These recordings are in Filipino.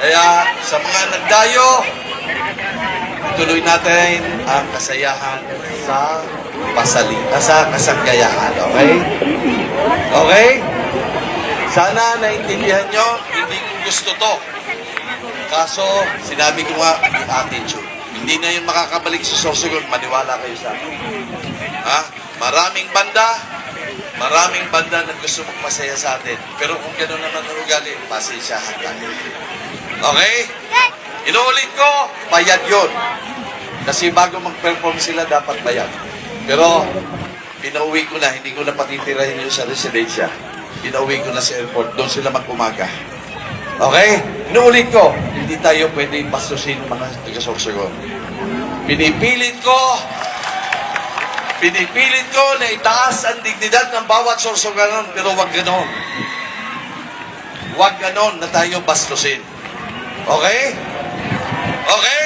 Kaya sa mga nagdayo, tuloy natin ang kasayahan sa pasali, ah, sa kasanggayahan. Okay? Okay? Sana naintindihan nyo, hindi ko gusto to. Kaso, sinabi ko nga, attitude. Hindi na yun makakabalik sa Sorsogon, maniwala kayo sa akin. Ha? Maraming banda, maraming banda na gusto magpasaya sa atin. Pero kung gano'n naman ang ugali, pasensyahan tayo. Okay? Inuulit ko, bayad yun. Kasi bago mag-perform sila, dapat bayad. Pero, pinauwi ko na, hindi ko na patitirahin yun sa residensya. Pinauwi ko na sa airport, doon sila mag-umaga. Okay? Inuulit ko, hindi tayo pwede bastusin ng mga taga-sorsogon. Pinipilit ko, pinipilit ko na itaas ang dignidad ng bawat sorsoganon, pero wag ganon. Wag ganon na tayo bastusin. Okay? Okay?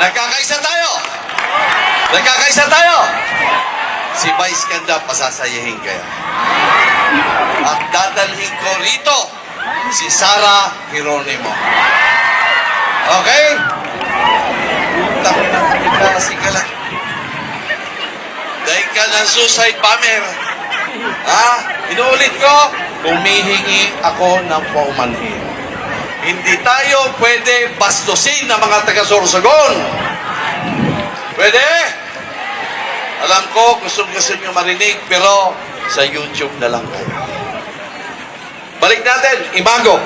Nagkakaisa tayo! Nagkakaisa tayo! Si Vice Ganda, pasasayahin kaya. At dadalhin ko rito si Sara Geronimo. Okay? Utang na klase ka lang. Dahil ka ng suicide bomber. Ha? Inuulit ko, humihingi ako ng paumanhin. Hindi tayo pwede bastusin ng mga taga-Sorsogon. Pwede? Alam ko, gusto gusto nyo marinig, pero sa YouTube na lang kayo. Balik natin, Imago.